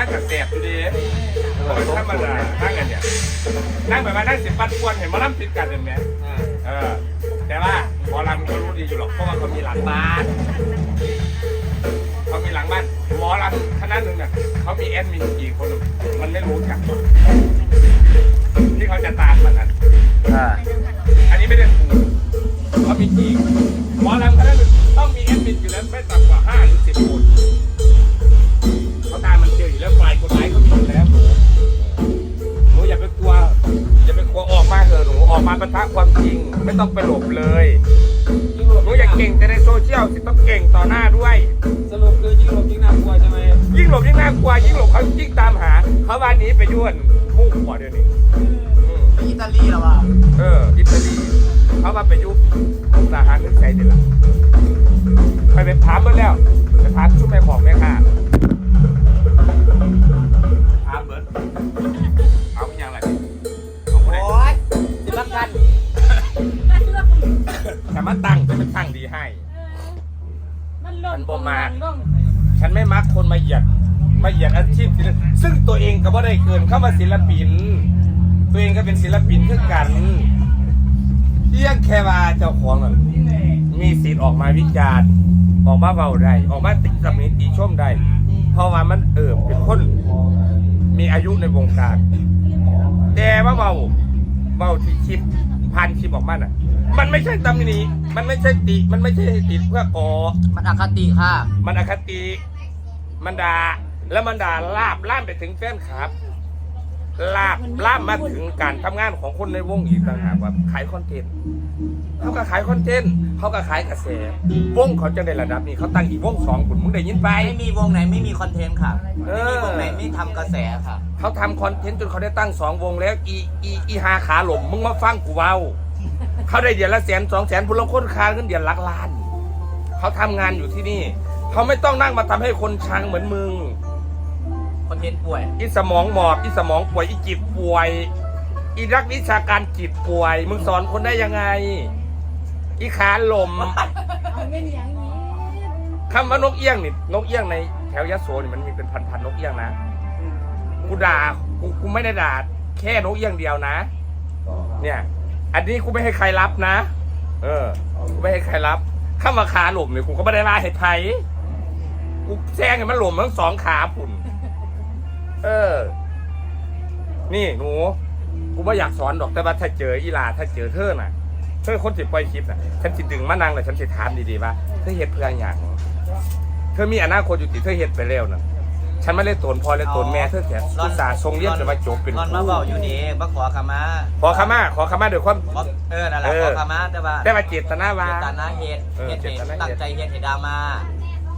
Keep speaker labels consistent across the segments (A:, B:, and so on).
A: นั่งกับแสบอยู่ดีคนธรรมดานั่งกันเนี่ยนั่งแบบว่านั่งสิบปันกวนเห็นหมาล่ำติดกันเห็นไหม
B: อ่า
A: เออ แต่ว่าหมอลำเขารู้ดีอยู่หรอกเพราะว่าเขามีหลังบ้านเขามีหลังบ้านหมอลำคณะหนึ่งเนี่ยเขามีแอดมินกี่คนมันไม่รู้จักหรอกที่เขาจะตามมันกัน
C: อ่า
A: อันนี้ไม่ได้ถูกเขามีจริงหมอลำคณะหนึ่งต้องมีแอดมินอยู่แล้วไม่ต่ำกว่าห้าหรือสิบคน จริง ไม่ต้องไปหลบเลยหนูอย่าเก่งแต่ในโซเชียลสิต้องเก่งต่อหน้าด้วย
B: สรุปคือยิ่งหลบยิ่งน่ากลัวใช่ไหม
A: ยิ่งหลบยิ่งน่ากลัวยิ่งหลบเขายิ่งตามหา เขาวันนี้ไปย้วนมุ่งหัวเดี๋ยวนี้อืม
C: ไปอิตาลีแล้วว่ะ
A: เอออิตาลีเขามาไปยุบมุกดาหารนึกใจเด็ดละไปไปถามเบิร์แล้วไปถามชุดแม่ของแม่ค้า ชีพศิลปินซึ่งตัวเองก็ไม่ได้เกินเข้ามาศิลปิน ตัวเองก็เป็นศิลปินเพื่อกันเพียงแค่ว่าเจ้าของนั่นมีสิทธิ์ออกมาวิจารณ์ออกมาเบาได้ออกมาติดกับนี้ตีชมได้เพราะว่ามันเออเป็นคนมีอายุในวงการ แต่ว่าเบาเบาที่คลิปพันคลิปออกมาน่ะ มันไม่ใช่ตำหนิมันไม่ใช่ติ มันไม่ใช่ติดเพื่อก่อ
C: มันอคติค่ะ
A: มันอคติ มันด่า แล้วมันด่าลาบล่ามไปถึงแฟนคลับ ลาบล่ามมาถึงการทำงานของคนในวงอีกต่างหากว่าขายคอนเทนต์เขาก็ขายคอนเทนต์เขาก็ขายกระแสวงเขาจะในระดับนี้เขาตั้งอีกวงสองคุณมึงได้ยินไป
C: ไม่มีวงไหนไม่มีคอนเทนต์ค่ะ
A: เอ
C: ไม่
A: อ
C: มีวงไหนไม่ทำกระแสค่ะ
A: เขาทำคอนเทนต์จนเขาได้ตั้งสองวงแล้วอีอีอีหาขาหลมมึงมาฟังกูเว้า เขาได้เดือนละแสนสองแสนพลคนคานขึ้นเดือนหลักล้าน เขาทำงานอยู่ที่นี่ เขาไม่ต้องนั่งมาทำให้คนชังเหมือนมึง
C: คอนเทนต์ป่วย
A: อีสมองหมอบอีสมองป่วยอีจิตป่วย อีรักวิชาการจิตป่วย มึงสอนคนได้ยังไง อีขาหลม
D: เอาไม่มีอย่างนี้
A: คำว่านกเอี้ยงนี่นกเอี้ยงในแถวยโสนี่มันมีเป็นพันๆนกเอี้ยงนะกูด่ากูกูไม่ได้ด่าแค่นกเอี้ยงเดียวนะ เนี่ย อันนี้กูไม่ให้ใครรับนะ เออกูไม่ให้ใครรับข้ามาขาหลมเนี่ยกูก็ไม่ได้ล่าให้ไทยกูแซงให้มันหลมทั้งสองขาปุ่น เออ นี่หนู กูไม่อยากสอนดอกแต่ว่าถ้าเจออีหลาถ้าเจอเธอน่ะเธอคนจิปล่อยคลิปน่ะ ฉันจิดึงมานั่งเลยฉันจิถามดีๆว่าเธอเฮ็ดเพื่ออย่างเธอมีอนาคตอยู่ติเธอเฮ็ดไปแล้วน่ะ ฉันไม่ได้ตนพอเลยตนแม่เธอแค่อุตส่าห์ทรงเรียนจนมาจบเป็น
C: นอน
A: ค
C: มา
A: รู
C: บอกอยู่ดีมาขอขมา
A: ขอขมาขอขมาด้วยความ
C: บอกเออนั่นแหละ
A: เออ
C: ขอขมาแต่ว่า
A: ได้มาเจตนาว่า
C: เจตนาเหตุ
A: เออ
C: เหตุ
A: เจตนาเหตุ
C: ตั้งใจเหตุเหตุดรามา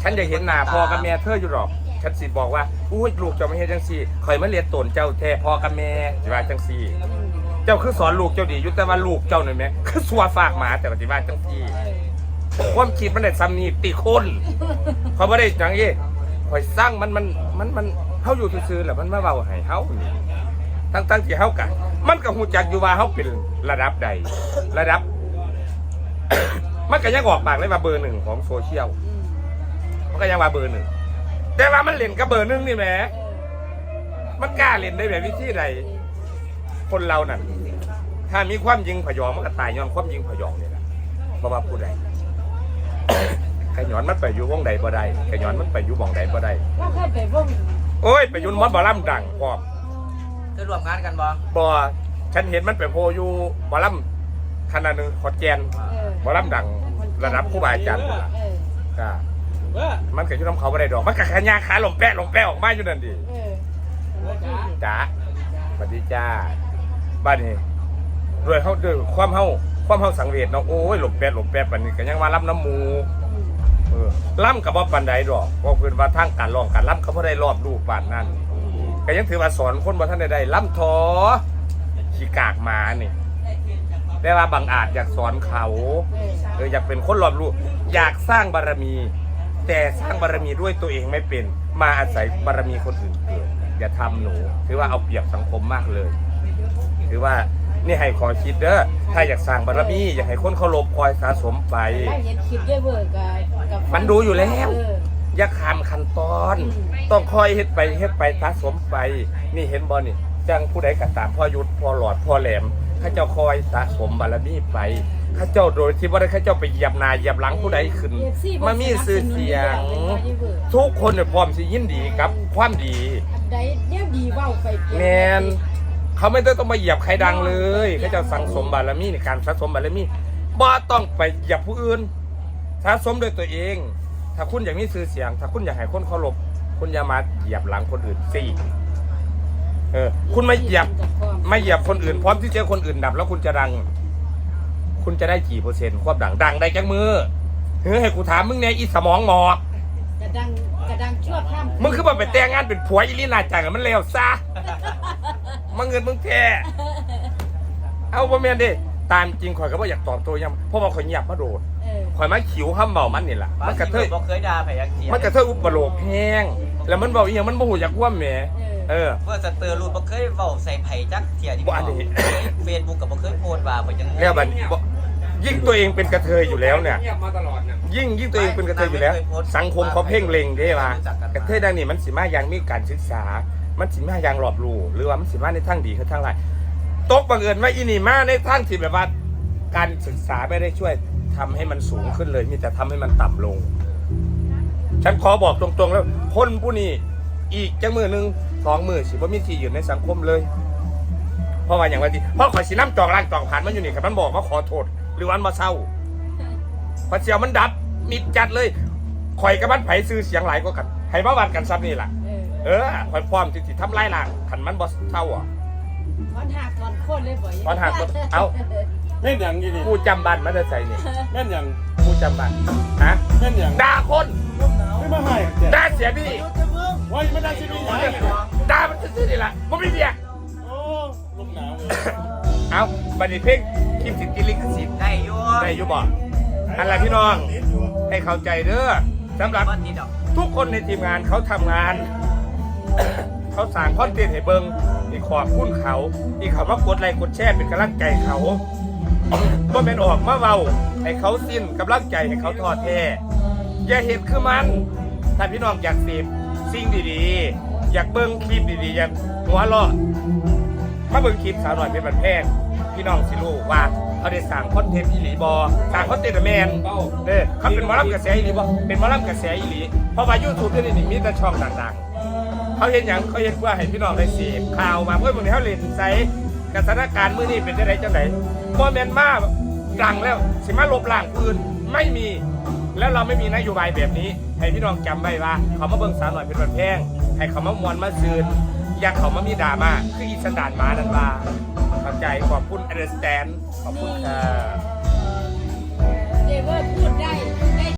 A: ฉันจะเห็นหน้าพ่อกับแม่เธออยู่หรอก ฉันสิบอกว่าอุ้ยลูกเจ้าไม่เฮ็ดจังซี่ข่อยมาเรียนตนเจ้าแท้พ่อกับแม่สิว่าจังซี่ เจ้าคือสอนลูกเจ้าดีอยู่แต่ว่าลูกเจ้านี่แหม่คือสัวฝากหมาแต่ปฏิบัติจังซี่ความคิดมันได้ซ้ำนี่ติคนเขาบ่ได้จังอี้ข่อยสร้างมันมันมันมันเฮาอยู่ซื่อๆแหละมันมาเว้าให้เฮานี่ทั้งที่เฮากันมันก็ฮู้จักอยู่ว่าเฮาเป็นระดับใด ระดับ มันก็ยังออกปากเลยว่าเบอร์หนึ่งของโซเชียลมันก็ยังว่าเบอร์หนึ่ง แต่ว่ามันเล่นกับเบอร์หนึ่งนี่แหมมันกล้าเล่นได้แบบวิธีใดคนเรานั่นถ้ามีความยิงพยองมันก็ตายย้อนความยิงพยองนี่แหละเพราะว่าผู้ใด ขย้อนมันไปอยู่วงใดบ่ได้ขย้อนมันไปอยู่วงใดบ่ได้
D: ว่าเคยไปวง
A: โอ้ยไปอยุ่นมอดบอลำดังพร้อม
C: จะรวมงานกันบ่
A: บ่ฉันเห็นมันไปโพอยู่บอลำขนาดหนึ่งขอดแกน
D: เออบ
A: อลำดังระดับครูบาอาจารย์พุ่นล่ะ
D: เออ
A: ก็
B: ว่า
A: มันก็อยู่น้ำเขาบ่ได้ดอก มันก็ขยาขาหลงแปะหลงแปะออกมาอยู่นั่นดิ
D: เออ
A: จ้าสวัสดีจ้าบ้านนี้ด้วยเขาด้วยความเฮาความเฮาสังเวชเนาะโอ้ยหลบแปดหลบแปดปันนี้ก็ยังว่ารับน้ำหมูเออล่ำกับบ่ปันใดดอกเพราะเพิ่นว่าทางการร้องการล่ำเขาบ่ได้รอบดูปานนั้นก็ยังถือว่าสอนคนบ่ทันได้ได้ล่ำทอขี้กากหมานี่แต่ว่าบางอาจอยากสอนเขา
D: เออ
A: เอออยากเป็นคนรอบรู้อยากสร้างบารมี แต่สร้างบารมีด้วยตัวเองไม่เป็น มาอาศัยบารมีคนอื่นเกิดอย่าทำหนูถือว่าเอาเปรียบสังคมมากเลยถือว่านี่ให้ขอคิดเด้อถ้าอยากสร้างบารมีอยากให้คนเคารพคอยสะสมไป
D: ได้เห็นคลิปด้วยเวอร์กับ
A: มันดูอยู่แล้ว
D: เออ
A: อย่าขามขั้นตอนต้องคอยเฮ็ดไปเฮ็ดไปสะสมไป นี่เห็นบ่นี่จังผู้ใดก็ตามพ่อยุทธพ่อหลอดพ่อแหลมข้าเจ้าคอยสะสมบารมีไป ข้าเจ้าโดยที่ว่าได้ข้าเจ้าไปเหยียบหนาเหยียบหลังผู้ใดขึ้นมามีสื่อเสียงทุกคนเนี่ยพร้อมสิยินดีกับ ความดี
D: อันใดเนี่ยดีเว้าไปเปลี่ย
A: แมนเขาไม่ต้องมาเหยียบใครดังเลยเขาจะสั่งสมบารมีในการสะสมบารมีบ่ต้องไปเหยียบผู้อื่นสะสมด้วยตัวเอง ถ้าคุณอยากมีชื่อเสียง ถ้าคุณอยากให้คนเคารพคุณอย่ามาเหยียบหลังคนอื่นสิเออ คุณไม่เหยียบ ไม่เหยียบคนอื่นพร้อมที่จะคนอื่นดับแล้วคุณจะดัง คุณจะได้กี่เปอร์เซ็นต์ความดังดังได้จังมือเฮ้ยให้กูถามมึงเนี่ยอีสมองหมอก
D: กระดังกระดังชั่วข้าม
A: มึงคือมาไปแต่งงานเป็นผัวอีลีนาจังอะมันเลวซะมาเงินมึงแท้เอาบ่แม่นเดิตามจริงข่อยก็บ่อยากตอบโตัวยังเพราะว่าข่อยเงียบมาโดด
D: เออ
A: ข่อยมาขิวห้ำเบามันนี่ล่ะมันกระเทย
C: บ่เคยด่าไผยักเทีย
A: มันกระเทยอุปโลกแห้งแล้วมันเบาอีหยังมันบ่ฮู้จักว่าแหมเออ
C: เพื่อสเตอร์รูดบ่เคยเว้าใส่ไผจักเทียดิ
A: บ่อันนี้
C: เฟซบุ๊กก็บ่เคยโพสต์ว่าบ่จัง
A: แล้วบัดบ่ ยิ่งตัวเองเป็นกระเทยอยู่แล้วเนี่ย
B: เงียบมาตลอดเนี่ย
A: ยิ่งยิ่งตัวเองเป็นกระเทยอยู่แล้ว สังคมเขาเพ่งเล็งเด้ว่ากระเทยดังนี่มันสิมาอย่างมีการศึกษา มันสิมาอย่างรอบรู้หรือว่ามันสิมาในทางดีคือทางไรายตกบังเอิญว่าอีนี่มาในทางที่แบบว่าการศึกษาไม่ได้ช่วยทำให้มันสูงขึ้นเลย มีแต่ทำให้มันต่ำลง ฉันขอบอกตรงๆ แล้วคนผู้นี้อีกจังมือหนึ่งสองมือสิว่ามีที่ยืนในสังคมเลย เพราะว่าอย่างไรดีเพราะข่อยสีน้ำจองร่างจองผ่านมันอยู่นี่ครับมันบอกว่าขอโทษห รือวันมาเศร้าพอเสียวมันดับมิดจัดเลยข่อยกับมันไผซื้อเสียงหลายกว่ากันให้มาวัดกันซับนี่ล่ะ
D: เออ
A: เออข่อยพร้อมที่สิทำลายล้างขันมันบ่เท่าอะ
D: ถอนหักถอนโค่นเลยบ่
A: ถอนหักเอ้า
B: แม่นอย่างนี้นี่
A: กูจำบันมันจะใส่นี่
B: แม่นอย่าง
A: กูจำบันฮะ
B: แม่นอย่าง
A: ด่าคน
B: ไม่มาให้เจ็
A: ด่าเสียพี่
B: ไว้ไม่ได้สิพี่ใหญ่
A: ด่ามันซื่อๆนี่ล่ะบ่มีเบีย
B: โอ้ลมหนาว เลย
A: เอ้าบัดนี้เพ่งคลิปสิทธิ์กิลิขสิทธิ์
C: ได้อยู่
A: ได้อยู่บ่อะไรพี่น้องให้เข้าใจเด้อสำหรับ
C: บ่ติดดอก
A: ทุกคนในทีมงานเขาทำงาน เขาสั่งคอนเทนต์ให้เบิงอีกขอบคุณเขา อีกเขามากดไลค์กดแชร์เป็นกำลังใจเขาก็เป็นออกมาเบาให้เขาสิ้นกำลังใจให้เขาทอดแท้อย่าเห็นคือมัน ถ้าพี่น้องอยากเสพสิ่งดีๆ อยากเบิ้งคลิปดีๆ อยากหัวเราะมาเบิ้งคลิปสาวหน่อยเป็นบันแพง พี่น้องสิรู้ว่าเขาได้สั่งคอนเทนต์อีหลีบอสั่งคอนเทนต์แมนเด้อเขาเป็นหมอลำกระแสอีหลีบ่เป็นหมอลำกระแสอีหลีเพราะว่ายูทูบเดี๋ยนี้มีแต่ช่องดังๆ เขาเห็นหยังเขาเห็นเพื่อให้พี่น้องได้เสียข่าวมาเพื่อมึงเขาเล่นใส่กสถานการณ์มื้อนี้เป็นจังไดจังไดบ่แมนมาดังแล้วสิมาลบล้างปืนไม่มี แล้วเราไม่มีนโยบายแบบนี้ ให้พี่น้องจำไว้ว่าเขามาเบิ่งสาวหน่อยเป็นวันแพงให้เขามามวนมาซืนอย่าเขามามีดราม่าคืออีสันดานมานั่นว่า จขอบคุณ understand ขอบคุณค่ะ
D: เดวอร์พูดได้